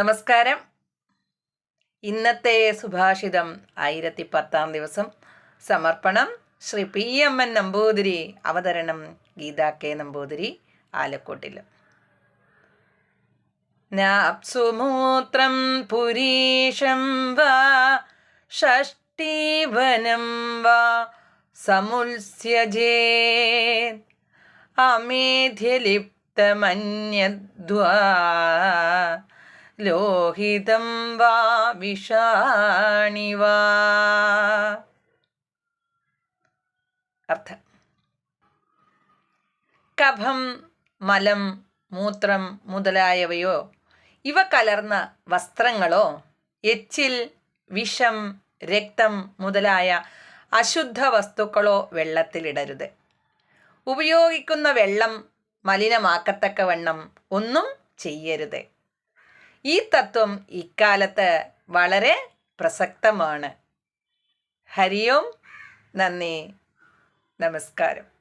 നമസ്കാരം. ഇന്നത്തെ സുഭാഷിതം ആയിരത്തി പത്താം ദിവസം. സമർപ്പണം Shri P M N Namboothiri അവതരണം ഗീത കെ നമ്പൂതിരി ആലക്കോട്ടിൽ. പുരീഷം വാ ഷഷ്ടീവനം വാ സമുത്സ്യജേ. അമേധ്യലിപ്തമന്യദ്വാ ലോഹിതം വാ വിഷാണി വാ അർത്ഥം. കഫം മലം മൂത്രം മുതലായവയോ ഇവ കലർന്ന വസ്ത്രങ്ങളോ എച്ചിൽ വിഷം രക്തം മുതലായ അശുദ്ധ വസ്തുക്കളോ വെള്ളത്തിലിടരുത്. ഉപയോഗിക്കുന്ന വെള്ളം മലിനമാക്കത്തക്കവണ്ണം ഒന്നും ചെയ്യരുത്. ഈ തത്വം ഇക്കാലത്ത് വളരെ പ്രസക്തമാണ്. ഹരിയോം നന്ദി. നമസ്കാരം.